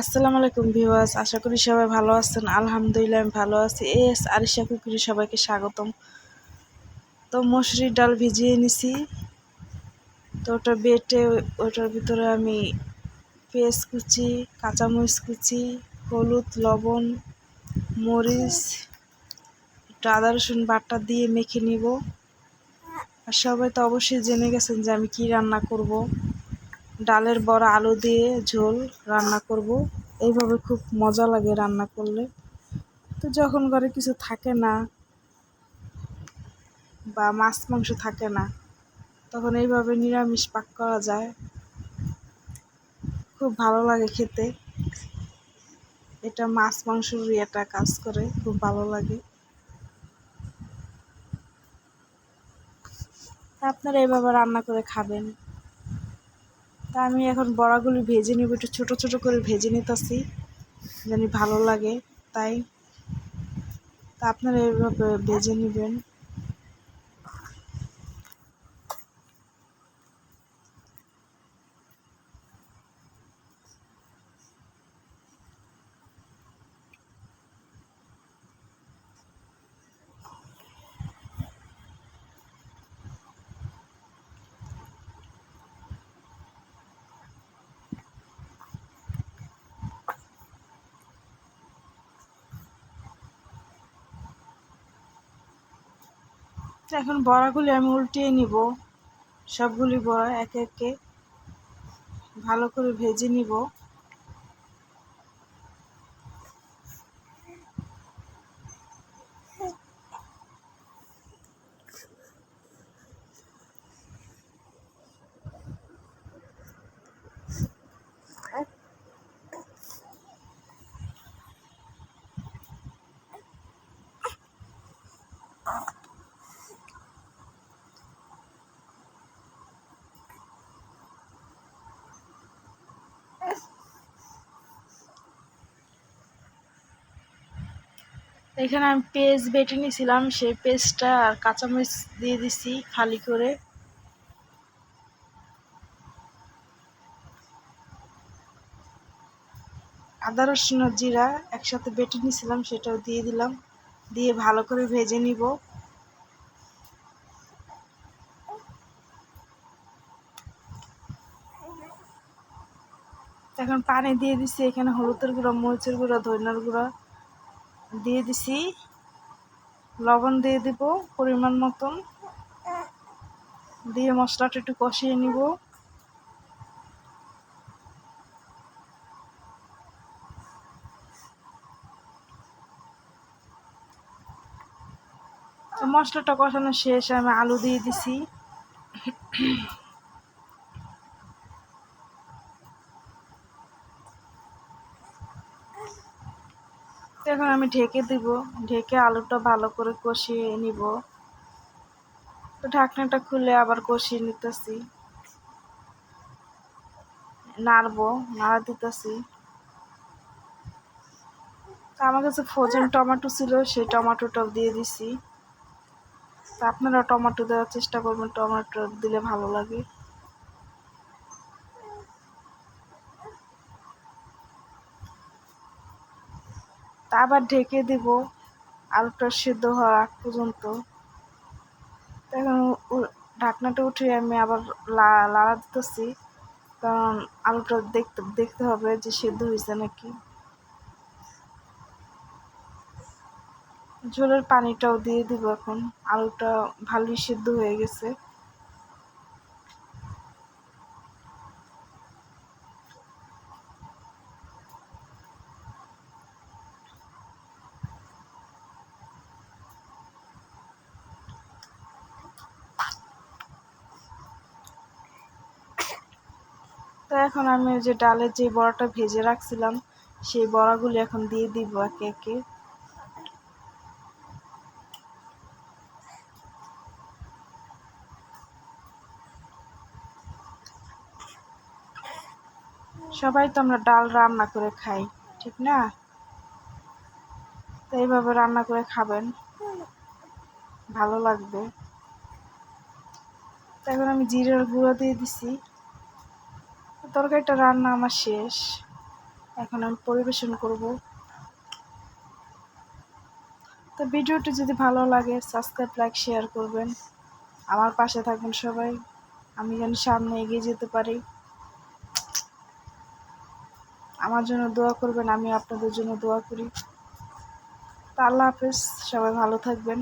আসসালামু আলাইকুম ভিউয়ার্স, আশা করি সবাই ভালো আছেন। আলহামদুলিল্লাহ আমি ভালো আছি। এস আরিশা কুকুরি সবাইকে স্বাগতম। তো মসুরির ডাল ভিজিয়ে নিছি। তো ওটা বেটে ওটার ভিতরে আমি পেঁয়াজ কুচি, কাঁচামরিচ কুচি, হলুদ, লবণ, মরিচ, একটু আদা, রসুন বাটা দিয়ে মেখে নিব। আর সবাই তো অবশ্যই জেনে গেছেন যে আমি কি রান্না করব। ডালের বড়া আলু দিয়ে ঝোল রান্না করব। এইভাবে খুব মজা লাগে রান্না করলে। তো যখন ঘরে কিছু থাকে না বা মাছ, মাংস থাকে না, তখন এইভাবে নিরামিষ পাক করা যায়। খুব ভালো লাগে খেতে। এটা মাছ মাংসরই একটা কাজ করে, খুব ভালো লাগে। আপনারা এইভাবে রান্না করে খাবেন। তা আমি এখন বড়াগুলি ভেজে নিব, একটু ছোটো ছোটো করে ভেজে নিতেছি, জানি ভালো লাগে, তাই। তা আপনারা এইভাবে ভেজে নেবেন। এখন বড়াগুলি আমি উল্টিয়ে নিব। সবগুলি বড়া একে একে ভালো করে ভেজে নিব। এখানে আমি পেস্ট বেটে নিয়েছিলাম, সেই পেস্টটা আর কাঁচামরিচ দিয়ে দিছি খালি করে। আদা, রসুন জিরা একসাথে বেটে নিয়েছিলাম, সেটাও দিয়ে দিলাম। দিয়ে ভালো করে ভেজে নিব। এখন পানি দিয়ে দিছি, এখানে হলুদের গুঁড়ো, মরিচের গুঁড়ো, ধনিয়ার গুঁড়ো। দিয়ে দিছি। লবণ দিয়ে দিব পরিমাণ মতন। দিয়ে মশলাটা একটু কষিয়ে নিব। মশলাটা কষানো শেষ, আমি আলু দিয়ে দিছি। এখন আমি ঢেকে দিব। ঢেকে আলুটা ভালো করে কষিয়ে নিব। তো ঢাকনাটা খুলে আবার কষিয়ে নিতেছি। নাড়বো, নাড়া দিতেছি। আমার কাছে ফ্রোজেন টমেটো ছিল, সেই টমেটোটাও দিয়ে দিছি। আপনারা টমেটো দেওয়ার চেষ্টা করবেন, টমেটো দিলে ভালো লাগে। তা আবার ঢেকে দেব। আলুটা সিদ্ধ হওয়ার আগ পর্যন্ত। এখন ঢাকনাটা উঠে আমি আবার লাড়া দিতেছি। কারণ আলুটা দেখতে দেখতে হবে যে সিদ্ধ হয়েছে নাকি। ঝোলের পানিটাও দিয়ে দিব এখন। আলুটা ভালোই সিদ্ধ হয়ে গেছে। তো এখন আমি ওই যে ডালের যে বড়াটা ভেজে রাখছিলাম, সেই বড়াগুলি এখন দিয়ে দিব একে একে। সবাই তো আমরা ডাল রান্না করে খাই, ঠিক না? তো এইভাবে রান্না করে খাবেন, ভালো লাগবে। এখন আমি জিরের গুঁড়ো দিয়ে দিছি। তরকারিটা রান্না আমার শেষ। এখন আমি পরিবেশন করব। তো ভিডিওটি যদি ভালো লাগে সাবস্ক্রাইব লাইক শেয়ার করবেন। আমার পাশে থাকবেন সবাই। আমি যেন সামনে এগিয়ে যেতে পারি। আমার জন্য দোয়া করবেন আমি আপনাদের জন্য দোয়া করি। তা আল্লাহ হাফেজ, সবাই ভালো থাকবেন।